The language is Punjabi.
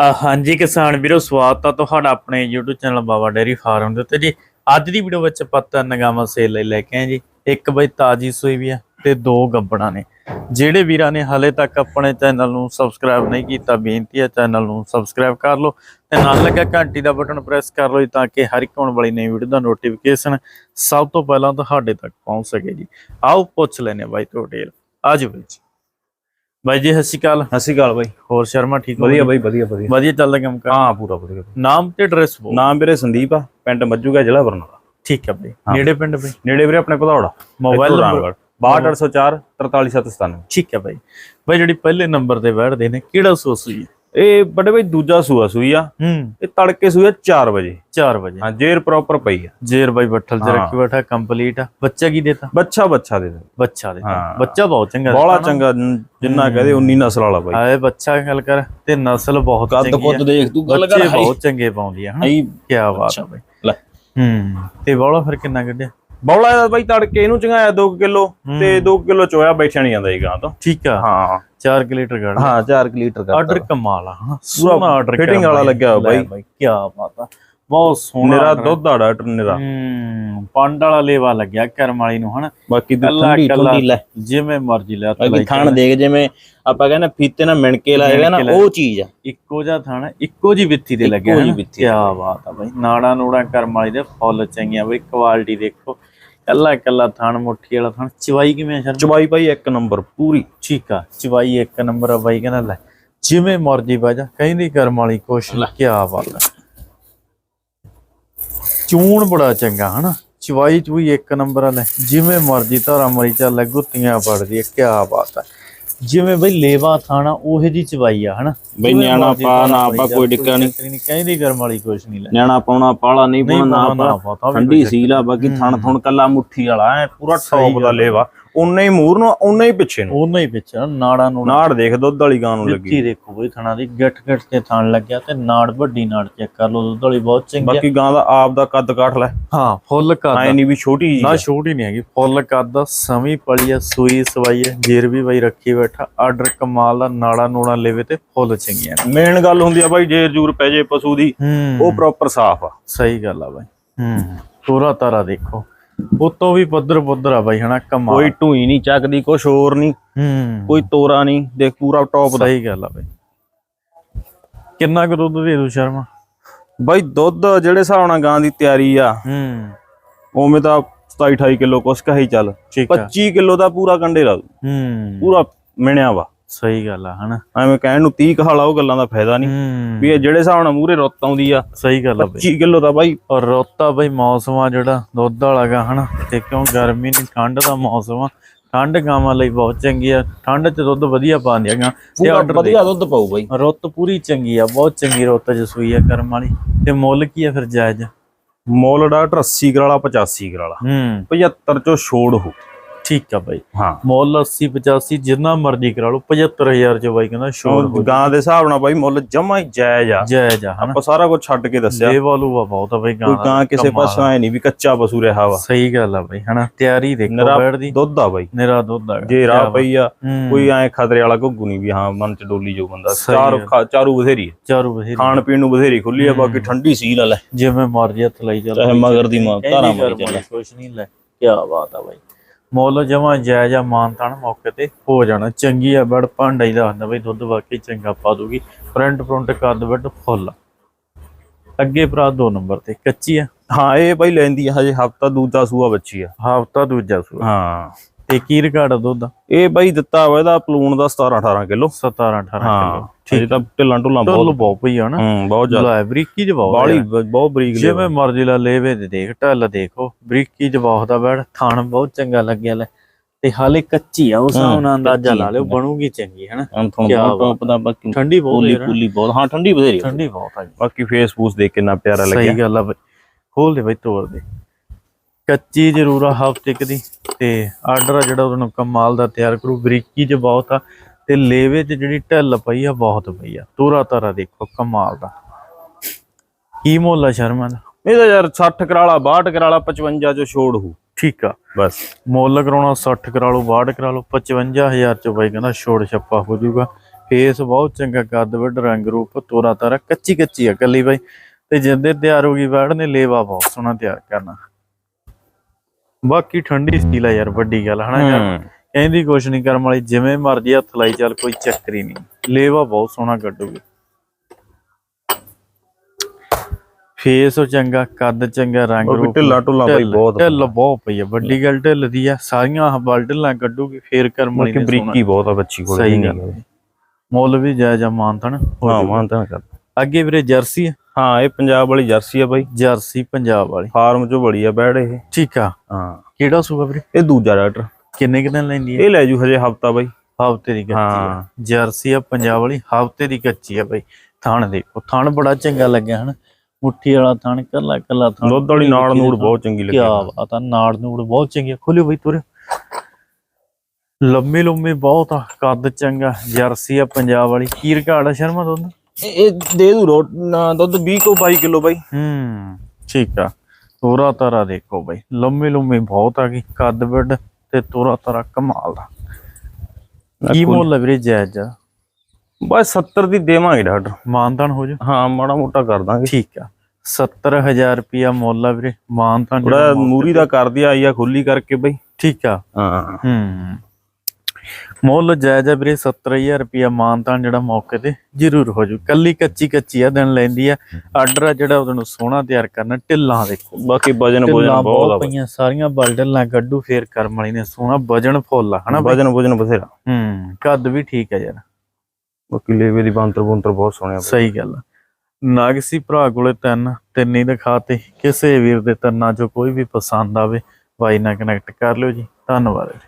ਹਾਂਜੀ ਕਿਸਾਨ ਵੀਰੋ, ਸਵਾਗਤ ਆ ਤੁਹਾਡਾ ਆਪਣੇ YouTube channel Baba dairy farm ਦੇ ਉੱਤੇ ਜੀ। ਅੱਜ ਦੀ ਵੀਡੀਓ ਵਿੱਚ ਆਪਾਂ ਤਿੰਨ ਗਾਵਾਂ ਸੇਲ ਲਈ ਲੈ ਕੇ ਆਏ ਜੀ। ਇੱਕ ਬਈ ਤਾਜੀ ਸੂਈ ਵੀ ਆ ਤੇ ਦੋ ਗੱਬੜਾਂ ਨੇ। ਜਿਹੜੇ ਵੀਰਾਂ ਨੇ ਹਾਲੇ ਤੱਕ ਆਪਣੇ ਚੈਨਲ ਨੂੰ ਸਬਸਕ੍ਰਾਈਬ ਨਹੀਂ ਕੀਤਾ, ਬੇਨਤੀ ਹੈ ਚੈਨਲ ਨੂੰ ਸਬਸਕ੍ਰਾਈਬ ਕਰ ਲਓ ਤੇ ਨਾਲ ਲੱਗਾ ਘੰਟੀ ਦਾ ਬਟਨ ਪ੍ਰੈਸ ਕਰ ਲਓ ਜੀ ਤਾਂ ਕਿ ਹਰ ਇੱਕ ਆਉਣ ਵਾਲੀ ਨਵੀਂ ਵੀਡੀਓ ਦਾ ਨੋਟੀਫਿਕੇਸ਼ਨ ਸਭ ਤੋਂ ਪਹਿਲਾਂ ਤੁਹਾਡੇ ਤੱਕ ਪਹੁੰਚ ਸਕੇ ਜੀ। ਆਓ ਪੁੱਛ ਲੈਨੇ ਬਾਈ ਤੁਹਾਡੇ ਡਿਟੇਲ ਆਜੋ ਜੀ। ਬਾਈ ਜੀ ਸਤਿ ਸ਼੍ਰੀ ਅਕਾਲ। ਸਤਿ ਸ਼੍ਰੀ ਅਕਾਲ ਬਾਈ। ਹੋਰ ਸ਼ਰਮਾ ਠੀਕ ਹੋ? ਵਧੀਆ? ਬਾਈ ਵਧੀਆ ਵਧੀਆ। ਵਧੀਆ ਚੱਲਦਾ ਕੰਮ ਕਰ? ਹਾਂ ਪੂਰਾ ਵਧੀਆ ਨਾਮ ਤੇ ਐਡਰੈਸ ਬੋਲ। ਨਾਮ ਵੀਰੇ ਸੰਦੀਪ ਆ ਪਿੰਡ ਮੱਜੂਗਾ ਜ਼ਿਲ੍ਹਾ ਬਰਨਾਲਾ। ਠੀਕ ਹੈ ਬਈ। ਨੇੜੇ ਪਿੰਡ ਬਈ? ਨੇੜੇ ਵੀਰੇ ਆਪਣੇ ਘੋੜਾੜਾ ਮੋਬਾਈਲ ਨੰਬਰ? 62804 43797 ਠੀਕ ਹੈ ਬਈ। ਬਈ ਜਿਹੜੀ ਪਹਿਲੇ ਨੰਬਰ ਤੇ ਬੈਠਦੇ ਨੇ ਕਿਹੜਾ ਸੋਸੂ ਜੀ ਇਹ ਵੱਡੇ ਬਾਈ ਦੂਜਾ ਸੂਆ ਸੂਈ ਆ। ਹੂੰ। ਇਹ ਤੜਕੇ ਸੂਈ ਆ 4 ਵਜੇ। 4 ਵਜੇ। ਹਾਂ ਜੇਰ ਪ੍ਰੋਪਰ ਪਈ ਆ। ਜੇਰ ਬਾਈ ਬੱਠਲ ਚ ਹਾਂ। ਰੱਖੀ ਬੈਠਾ ਕੰਪਲੀਟ ਆ। ਬੱਚਾ ਕੀ ਦੇਤਾ? ਬੱਚਾ ਬੱਚਾ ਦੇ ਦੇ ਬੱਚਾ ਹਾਂ। ਬੱਚਾ ਬਹੁਤ ਚੰਗਾ ਬੋਲਾ। ਚੰਗਾ ਜਿੰਨਾ ਕਹਦੇ ਉਨੀ ਨਸਲ ਵਾਲਾ ਬਾਈ। ਆਏ ਬੱਚਾ ਗੱਲ ਕਰ ਤੇ ਨਸਲ ਬਹੁਤ ਕੱਦ ਚੰਗੀ ਕੁੱਦ ਆ ਦੇਖ ਤੂੰ ਗੱਲ ਬੱਚੇ ਕਰ। ਬਹੁਤ ਚੰਗੇ ਪਾਉਂਦੀ ਆ ਹਾਈ ਕੀ ਬਾਤ ਆ ਬਈ। ਲੈ। ਹੂੰ। ਤੇ ਬੋਲਾ ਫਿਰ ਕਿੰਨਾ ਕੱਢਿਆ? ਬੌਲਾ ਦਾ ਬਾਈ ਤੜਕੇ ਇਹਨੂੰ ਚੰਗਾਇਆ 2 ਕਿਲੋ ਤੇ 2 ਕਿਲੋ ਚੋਇਆ ਬੈਠਿਆ ਨਹੀਂ ਜਾਂਦਾ ਇਹ ਗਾਂ ਤੋਂ। ਠੀਕ ਆ। ਹਾਂ। 4 ਲੀਟਰ ਕੱਢ। ਹਾਂ 4 ਲੀਟਰ ਕਰਦਾ ਆਰਡਰ ਕਮਾਲ ਆ। ਸੋਹਣਾ ਆਰਡਰ fitting ਵਾਲਾ ਲੱਗਿਆ ਹੋਇਆ ਬਾਈ। ਕੀ ਬਾਤ ਆ। ਬਹੁਤ ਸੋਹਣਾ ਨਿਰਾ। ਦੁੱਧ ਡਾਕਟਰ ਨਿਰਾ। ਹੂੰ ਪੰਡ ਵਾਲਾ ਲੇਵਾ ਲੱਗਿਆ ਕਰਮ ਵਾਲੀ ਨੂੰ ਹਨਾ? ਬਾਕੀ ਠੰਡੀ ਠੰਡੀ ਲੈ। ਜਿਵੇਂ ਮਰਜ਼ੀ ਲੈ ਬਾਕੀ ਥਣ ਦੇਖ ਜਿਵੇਂ ਆਪਾਂ ਕਹਿੰਦੇ ਫੀਤੇ ਨਾਲ ਮਿਣ ਕੇ ਲਾਏਗਾ ਨਾ ਕੇ ਉਹ ਚੀਜ਼ ਆ। ਇੱਕੋ ਜਿਹਾ ਥਾਣਾ ਇੱਕੋ ਜੀ ਵਿੱਥੀ ਤੇ ਲੱਗਿਆ ਕਿਆ ਬਾਤ ਆ ਬਾਈ। ਨਾੜਾ ਨੂੜਾ ਕਰਮ ਵਾਲੀ ਦੇ ਫੁੱਲ ਚੰਗੀਆਂ ਬਈ ਕੁਆਲਿਟੀ ਦੇਖੋ। ਕੱਲਾ ਕੱਲਾ ਥਣ ਮੁੱਠੀ ਵਾਲਾ ਥਣ ਚਵਾਈ ਕਿਵੇਂ ਆ ਸ਼ਰਮ? ਚਬਾਈ ਭਾਈ ਇੱਕ ਨੰਬਰ ਪੂਰੀ। ਠੀਕ ਆ ਚਵਾਈ ਇੱਕ ਨੰਬਰ ਆ ਬਾਈ ਕਹਿੰਦਾ ਲੈ ਜਿਵੇਂ ਮਰਜ਼ੀ ਬਾਜਾ ਕਹਿੰਦੀ ਕਰਮ ਵਾਲੀ ਕੁਛ ਕਿਆ ਬਾਤ ਚੂਣ ਬੜਾ ਚੰਗਾ ਹਨਾ? ਚਵਾਈ ਚ ਵੀ ਇੱਕ ਨੰਬਰ ਆ ਲੈ ਜਿਵੇਂ ਮਰਜ਼ੀ ਧਾਰਾ ਮਰੀ ਚੱਲ ਗੁੱਤੀਆਂ ਪੜਦੀ ਕਿਆ ਬਾਤ ਆ। ਜਿਵੇਂ ਬਈ ਲੇਵਾ ਥਾਣਾ ਉਹੇ ਦੀ ਚਵਾਈ ਆ ਹਨਾ? ਬਈ ਨਿਆਣਾ ਪਾ ਨਾ ਪਾ ਕੋਈ ਡਿੱਕਾ ਨਹੀਂ। ਕਹਿੰਦੀ ਕਰਮ ਵਾਲੀ ਕੁਛ ਨਹੀਂ ਲੈ ਨਿਆਣਾ ਪਾਉਣਾ ਪਾਲਾ ਨਹੀਂ ਪਾਉਣਾ ਨਾ ਪਾ। ਠੰਡੀ ਸੀਲ ਆ ਬਾਕੀ ਥਣ ਥਣ ਕੱਲਾ ਮੁੱਠੀ ਵਾਲਾ ਐ ਪੂਰਾ ਟੌਪ ਦਾ ਲੇਵਾ। ਉਨੇ ਹੀ ਮੂਰ ਨੂੰ ਉਨੇ ਹੀ ਪਿੱਛੇ ਨੂੰ। ਉਹਨਾਂ ਹੀ ਆ, ਨਾੜਾ ਨੂੰ ਨਾੜ ਦੇਖ ਦੁੱਧ ਵਾਲੀ ਗਾਂ ਨੂੰ ਲੱਗੀ। ਵਿੱਤੀ ਦੇਖੋ ਬਈ ਥਣਾ ਦੀ ਗਿੱਟ ਗਿੱਟ ਤੇ ਥਣ ਲੱਗਿਆ ਤੇ ਨਾੜ ਵੱਡੀ ਨਾੜ ਚੈੱਕ ਕਰ ਲਓ ਦੁੱਧ ਵਾਲੀ ਬਹੁਤ ਚੰਗੀ ਬਾਕੀ ਗਾਂ ਦਾ ਆਪ ਦਾ ਕੱਦ ਕਾਠ ਲੈ। ਹਾਂ ਫੁੱਲ ਐ ਕੱਦ ਨਹੀਂ ਵੀ ਛੋਟੀ ਜੀ ਨਾ ਛੋਟੀ ਨਹੀਂ ਹੈਗੀ ਫੁੱਲ ਕੱਦ ਦਾ ਸਮੀ ਪਲੀ ਸੂਈ ਸਵਾਈ ਹੈ ਜੇਰ ਵੀ ਬਾਈ ਰੱਖੀ ਬੈਠਾ ਆਰਡਰ ਕਮਾਲ ਦਾ ਨਾੜਾ ਨੂੜਾ ਲੈਵੇ ਤੇ ਫੁੱਲ ਚੰਗੀਆਂ ਮੇਨ ਗੱਲ ਹੁੰਦੀ ਆ ਬਾਈ ਜੇ ਜੂਰ ਪੈ ਜੇ ਪਸ਼ੂ ਦੀ ਉਹ ਪ੍ਰੋਪਰ ਸਾਫ਼ ਆ। ਸਹੀ ਗੱਲ ਆ ਬਾਈ। ਹੂੰ। ਪੂਰਾ ਤਾਰਾ ਦੇਖੋ। ਉਤੋਂ ਵੀ ਪੱਧਰ ਪੱਧਰ ਆ ਬਾਈ ਹਨਾ ਕਮਾਲ ਕੋਈ ਢੂਈ ਨਹੀਂ ਚੱਕਦੀ ਕੁਛ ਹੋਰ ਨਹੀਂ ਹੂੰ। ਕੋਈ ਤੋਰਾ ਨਹੀਂ ਦੇਖ ਪੂਰਾ ਟੌਪ ਦਾ। ਸਹੀ ਗੱਲ ਆ ਬਾਈ। ਕਿੰਨਾ ਕੁ ਦੁੱਧ ਦੇ ਦੂ ਸ਼ਰਮਾ? ਬਾਈ ਦੁੱਧ ਜਿਹੜੇ ਹਿਸਾਬ ਨਾਲ ਗਾਂ ਦੀ ਤਿਆਰੀ ਆ ਹੂੰ। ਉਵੇਂ ਤਾਂ 27 28 ਕਿਲੋ ਕੁਛ ਕਹੀ ਚੱਲ। ਠੀਕ ਆ। 25 ਕਿਲੋ ਦਾ ਪੂਰਾ ਕੰਡੇ ਲਾ ਦੂ। ਹੂੰ। ਪੂਰਾ ਮਿਣਿਆ ਵਾ। ਸਹੀ ਗੱਲ ਆ ਹਨਾ? ਐਵੇਂ ਕਹਿਣ ਨੂੰ 30 ਕਹਾਲਾ ਉਹ ਗੱਲਾਂ ਦਾ ਫਾਇਦਾ ਨਹੀਂ। ਵੀ ਇਹ ਜਿਹੜੇ ਹਿਸਾਬ ਨਾਲ ਮੂਰੇ ਰੁੱਤ ਆਉਂਦੀ ਆ ਸਹੀ ਗੱਲ ਆ ਬਾਈ। 25 ਕਿਲੋ ਦਾ ਬਾਈ ਔਰ ਰੋਤਾ ਬਈ ਮੌਸਮ ਆ ਜਿਹੜਾ ਦੁੱਧ ਵਾਲਾ ਗਾ ਹਨਾ? ਤੇ ਕਿਉਂ ਗਰਮੀ ਨਹੀਂ ਠੰਡ ਦਾ ਮੌਸਮ ਆ। ਠੰਡ ਗਾਵਾਂ ਲਈ ਬਹੁਤ ਚੰਗੀ ਆ। ਠੰਡ 'ਚ ਦੁੱਧ ਵਧੀਆ ਪਾਉਂਦੀਆਂ ਗਾ। ਤੇ ਆਰਡਰ ਵਧੀਆ ਦੁੱਧ ਪਾਉ ਬਾਈ। ਰੁੱਤ ਪੂਰੀ ਚੰਗੀ ਆ ਬਹੁਤ ਚੰਗੀ ਰੁੱਤ ਚ ਸੂਈ ਆ ਕਰਮ ਵਾਲੀ। ਤੇ ਮੁੱਲ ਕੀ ਆ ਫਿਰ ਜਾਇਜ਼? ਮੁੱਲ ਡਾਕਟਰ 80 ਕਰਾਲਾ 85 ਕਰਾਲਾ ਹੂੰ। 75 ਚੋਂ ਛੋੜ ਹੋ। ਠੀਕ ਆ ਬਾਈ। ਹਾਂ। ਮੁੱਲ 80 85 ਜਿੰਨਾ ਮਰਜ਼ੀ ਕਰਾ ਲਓ 75000 ਚ ਬਾਈ ਕਹਿੰਦਾ ਸ਼ੋਰ ਗਾਂ ਦੇ ਹਿਸਾਬ ਨਾਲ ਬਾਈ ਮੁੱਲ ਜਮਾ ਹੀ ਜਾਇਜ਼ ਆ। ਜਾਇਜ਼ ਆ ਆਪਾਂ ਸਾਰਾ ਕੁਝ ਛੱਡ ਕੇ ਦੱਸਿਆ। ਦੇਵਾਲੂ ਆ ਬਹੁਤ ਆ ਬਾਈ ਕੋਈ ਗਾਂ ਗਾਂ ਕਿਸੇ ਪਾਸੋਂ ਐ ਨਹੀਂ ਵੀ ਕੱਚਾ ਪਸ਼ੂ ਰਿਹਾ ਵਾ। ਸਹੀ ਗੱਲ ਆ ਬਾਈ ਹਨਾ? ਤਿਆਰੀ ਦੇਖੋ ਨਿਰਾ ਬੈਠਦੀ ਦੁੱਧ ਆ ਬਾਈ। ਨਿਰਾ ਦੁੱਧ ਆ। ਜੇ ਰਾਹ ਪਈ ਆ ਹੂੰ। ਕੋਈ ਐ ਖਤਰੇ ਵਾਲਾ ਘੁੱਗੂ ਨਹੀਂ ਵੀ ਹਾਂ ਮਨ ਚ ਡੋਲੀ ਜੋ ਬੰਦਾ। ਚਾਰ ਚਾਰੂ ਬਥੇਰੀ ਆ। ਚਾਰੂ ਬਥੇਰੀ ਖਾਣ ਪੀਣ ਨੂੰ ਬਥੇਰੀ ਖੁੱਲੀ ਆ ਬਾਕੀ ਠੰਡੀ ਸੀਲ ਲੈ। ਜਿਵੇਂ ਮਰਜ਼ੀ ਹੱਥ ਲਈ ਚੱਲ ਮਗਰ ਦੀ ਮਾਂ ਧਾਰਾਂ ਮਾਰੀ ਚੱਲੇ। ਕੁਛ ਨਹੀਂ ਲੈ। ਕੀ ਬਾਤ ਆ ਬਾਈ। ਮੁੱਲ ਜਮਾ ਜਾਇਜ਼ ਆ ਮਾਨਤਾਨ ਮੌਕੇ ਤੇ ਹੋ ਜਾਣਾ। ਚੰਗੀ ਆ ਬੜ ਭਾਂਡਾ ਹੀ ਦੱਸਦਾ ਬਈ ਦੁੱਧ ਵਾਕਈ ਚੰਗਾ ਪਾ ਦੂਗੀ। ਫਰੰਟ ਫਰੰਟ ਕੱਦ ਵੱਡ ਫੁੱਲ। ਅੱਗੇ ਭਰਾ ਦੋ ਨੰਬਰ ਤੇ ਕੱਚੀ ਆ। ਹਾਂ ਇਹ ਬਾਈ ਲੈਂਦੀ ਆ ਹਜੇ ਹਫਤਾ ਦੂਜਾ ਸੂਆ ਬੱਚੀ ਆ। ਹਫਤਾ ਦੂਜਾ ਸੂਆ। ਹਾਂ। ਤੇ ਕੀ ਰਿਕਾਰਡ ਆ ਦੁੱਧ ਦਾ? ਇਹ ਬਾਈ ਦਿੱਤਾ ਹੋਇਆ ਇਹਦਾ ਪਲੂਣ ਦਾ 17 18 ਕਿਲੋ। 17 18 ਹਾਂ ਕਿਲੋ। ਠੀਕ ਤਾਂ ਢਿੱਲਾਂ ਢੁੱਲਾਂ ਬਹੁਤ ਬਹੁਤ ਪਈ ਆ ਨਾ। ਹੂੰ ਬਹੁਤ ਜ਼ਿਆਦਾ। ਲੈ ਬਰੀਕੀ ਬਹੁਤ ਬਾਲੀ। ਬਹੁਤ ਬਰੀਕ ਲੈ ਜਿਵੇਂ ਮਰਜ਼ੀ ਲਾ ਲੇਵੇ ਤੇ ਦੇਖ ਢੱਲ ਦੇਖੋ ਬਰੀਕੀ ਬਹੁਤ ਦਾ ਬੈੜ ਥਣ ਬਹੁਤ ਚੰਗਾ ਲੱਗਿਆ ਲੈ। ਤੇ ਹਾਲੇ ਕੱਚੀ ਆ ਉਸ ਨਾਲ ਅੰਦਾਜ਼ਾ ਲਾ ਲਿਓ ਬਣੂਗੀ ਚੰਗੀ ਹੈਨਾ? ਅੰਥਣ ਕਿਆ ਬਹੁਤ ਟੌਪ ਦਾ ਬਾਕੀ ਠੰਡੀ ਬਹੁਤ ਹੈ ਨਾ। ਬਹੁਤ। ਹਾਂ ਠੰਡੀ ਬਥੇਰੀ। ਠੰਡੀ ਬਹੁਤ ਆ। ਬਾਕੀ ਫੇਸ ਫੂਸ ਦੇਖ ਕਿੰਨਾ ਪਿਆਰਾ ਲੱਗਿਆ। ਸਹੀ ਗੱਲ ਆ ਬਈ। ਖੋਲ ਦੇ ਬਈ ਤੋੜ ਦੇ। ਕੱਚੀ ਜ਼ਰੂਰ ਆ ਹਫ਼ਤੇ ਕੁ ਦੀ। ਤੇ ਆਰਡਰ ਆ ਜਿਹੜਾ ਉਹਨੂੰ ਕਮਾਲ ਦਾ ਤਿਆਰ ਕਰੂ। ਬਰੀਕੀ ਚ ਬਹੁਤ ਆ। ਤੇ ਲੇਵੇ ਚ ਜਿਹੜੀ ਢਿੱਲ ਪਈ ਆ ਬਹੁਤ ਪਈ ਆ। ਤੋਰਾ ਤਾਰਾ ਦੇਖੋ ਕਮਾਲ ਦਾ। ਕੀ ਮੁੱਲ ਆ ਸ਼ਰਮਾ ਦਾ? ਇਹਦਾ ਯਾਰ 60 ਕਰਾਲਾ 62 ਕਰਾਲਾ 55 ਚੋਂ ਛੋੜ ਹੂ। ਠੀਕ ਆ। ਬਸ। ਮੁੱਲ ਕਰਾਉਣਾ 60 ਕਰਾ ਲਓ 62 ਕਰਾ ਲਓ 55000 ਚ ਬਾਈ ਕਹਿੰਦਾ ਛੋੜ ਛੱਪਾ ਹੋ ਜਾਊਗਾ। ਫੇਸ ਬਹੁਤ ਚੰਗਾ ਕੱਦ ਵੱਡ ਰੰਗ ਰੂਪ ਤੋਰਾ ਤਾਰਾ ਕੱਚੀ ਕੱਚੀ ਆ ਕੱਲੀ ਬਾਈ। ਤੇ ਜਿੰਦੇ ਤਿਆਰ ਹੋ ਗਈ ਵੜ ਨੇ ਲੇਵਾ ਬਹੁਤ ਸੋਹਣਾ ਤਿਆਰ ਕਰਨਾ। ਬਾਕੀ ਠੰਡੀ ਸਟੀਲ ਆ ਯਾਰ ਵੱਡੀ ਗੱਲ ਹਨਾ ਯਾਰ? ਕਹਿੰਦੀ ਕੁਛ ਨਹੀਂ ਕਰਮ ਵਾਲੀ ਜਿਵੇਂ ਮਰਜ਼ੀ ਹੱਥ ਲਾਈ ਚੱਲ ਕੋਈ ਚੱਕਰ ਹੀ ਨਹੀਂ। ਲੇਵਾ ਬਹੁਤ ਸੋਹਣਾ ਕੱਢੂਗੀ। ਫੇਸ ਉਹ ਚੰਗਾ ਕੱਦ ਚੰਗਾ ਰੰਗ ਰੂਪ ਢਿੱਲਾ ਢੁੱਲਾ ਬਾਈ ਬਹੁਤ ਢਿੱਲ ਬਹੁਤ ਪਈ ਆ ਵੱਡੀ ਗੱਲ ਢਿੱਲ ਦੀ ਆ। ਸਾਰੀਆਂ ਬਲ ਢਿੱਲਾਂ ਕੱਢੂਗੀ ਫੇਰ ਕਰਮ ਵਾਲੀ ਬਾਕੀ ਨੇ ਬਰੀਕੀ ਬਹੁਤ ਆ ਬੱਚੀ ਕੋਲ ਸਹੀ ਗੱਲ। ਮੁੱਲ ਵੀ ਜਾਇਜ਼ ਆ ਮਾਨਤਨ ਹਾਂ ਮਾਨਤਾ ਕਰ। ਅੱਗੇ ਵੀਰੇ ਜਰਸੀ ਆ, ਹਾਂ ਇਹ ਪੰਜਾਬ ਵਾਲੀ ਜਰਸੀ ਆ ਬਾਈ। ਜਰਸੀ ਪੰਜਾਬ ਵਾਲੀ। ਫਾਰਮ ਚੋਂ ਬੜੀ ਆ ਬੈੜ ਇਹ। ਠੀਕ ਆ। ਹਾਂ। ਕਿਹੜਾ ਸੂਗਾ ਵੀਰੇ? ਇਹ ਦੂਜਾ ਡਾਕਟਰ। ਕਿੰਨੇ ਕੁ ਦਿਨ ਲੈਂਦੀ ਹੈ ਇਹ ਲੈ ਜੂ ਹਜੇ ਹਫਤਾ ਬਾਈ। ਹਫ਼ਤੇ ਦੀ ਕੱਚੀ ਆ। ਹਾਂ। ਜਰਸੀ ਆ ਪੰਜਾਬ ਵਾਲੀ ਹਫ਼ਤੇ ਦੀ ਕੱਚੀ ਆ ਬਈ। ਥਣ ਦੇਖੋ ਥਣ ਬੜਾ ਚੰਗਾ ਲੱਗਿਆ ਹਨ। ਮੁੱਠੀ ਵਾਲਾ ਥਣ ਕੱਲਾ ਕੱਲਾ ਥਣ। ਦੁੱਧ ਵਾਲੀ ਨਾੜ ਨੂੜ ਬਹੁਤ ਚੰਗੀ ਲੱਗੀ ਕੀ ਬਾਤ ਆ ਨਾੜ ਨੂੜ ਬਹੁਤ ਚੰਗੀ ਆ। ਖੋਲਿਓ ਬਈ ਤੁਰੇ ਲੰਮੇ ਲੰਮੇ ਬਹੁਤ ਆ ਕੱਦ ਚੰਗਾ। ਜਰਸੀ ਆ ਪੰਜਾਬ ਵਾਲੀ। ਕੀ ਰਿਕਾਰਡ ਆ ਸ਼ਰਮਾ ਦੁੱਧ? ਇਹ ਦੇ ਦੂ ਨਾ ਦੁੱਧ 20 ਕੋ 22 ਕਿਲੋ ਬਾਈ। ਹੂੰ ਠੀਕ ਆ। ਤੋਰਾ ਤਾਰਾ ਦੇਖੋ ਬਈ। ਲੰਮੇ ਲੰਮੇ ਬਹੁਤ ਆ ਗਈ। ਕੱਦ ਵੱਡ ਤੇ ਤੋਰਾ ਤਾਰਾ ਕਮਾਲ ਦਾ ਕੀ ਮੁੱਲ ਵੀਰੇ ਜਾਇਜ਼ ਆ? ਬਸ 70 ਦੀ ਦੇਵਾਂਗੇ ਡਾਕਟਰ। ਮਾਨਤਾਨ ਹੋ ਜਾ ਹਾਂ ਮਾੜਾ ਮੋਟਾ ਕਰ ਦਾਂਗੇ। ਠੀਕ ਆ। 70000 ਰੁਪਿਆ ਮੁੱਲ ਆ ਵੀਰੇ। ਮਾਨਤਾਨ ਥੋੜਾ ਮੂਰੀ ਦਾ ਕਰ ਦਿਆ ਆਈ ਆ ਖੁੱਲੀ ਕਰਕੇ ਬਾਈ। ਠੀਕ ਆ। ਹਾਂ। ਹੂੰ। ਮੁੱਲ ਜਾਇਜ਼ ਆ ਵੀਰੇ 70000 ਰੁਪਿਆ ਮਾਨਤਾਨ ਜਿਹੜਾ ਮੌਕੇ ਤੇ ਜ਼ਰੂਰ ਹੋ ਜੂ ਕੱਲੀ ਕੱਚੀ ਕੱਚੀ ਆ ਦਿਨ ਲੈਂਦੀ ਆ ਆਰਡਰ ਆ ਜਿਹੜਾ ਉਹਨੂੰ ਸੋਹਣਾ ਤਿਆਰ ਕਰਨਾ ਢਿੱਲਾਂ ਦੇਖੋ ਬਾਕੀ ਵਜਨ ਵਜਨ ਬਹੁਤ ਆ। ਪਈਆਂ ਸਾਰੀਆਂ ਬਲਡਲਾਂ ਗੱਡੂ ਫੇਰ ਕਰਮ ਵਾਲੀ ਨੇ ਸੋਹਣਾ ਵਜਨ ਫੁੱਲ ਆ ਹਨਾ? ਵਜਨ ਵਜਨ ਬਥੇਰਾ ਹੂੰ ਕੱਦ ਵੀ ਠੀਕ ਆ ਯਾਰ ਬਾਕੀ ਲੇਵੇ ਦੀ ਬੰਤਰ ਬੰਤਰ ਬਹੁਤ ਸੋਹਣੇ ਆ। ਸਹੀ ਗੱਲ ਆ। ਨਾਗਸੀ ਭਰਾ ਕੋਲੇ ਤਿੰਨ ਤਿੰਨ ਹੀ ਦਿਖਾਤੇ ਕਿਸੇ ਵੀਰ ਦੇ ਤਿੰਨਾਂ ਚੋਂ ਕੋਈ ਵੀ ਪਸੰਦ ਆਵੇ ਬਾਈ ਨਾਲ ਕਨੈਕਟ ਕਰ ਲਿਓ ਜੀ ਧੰਨਵਾਦ ਜੀ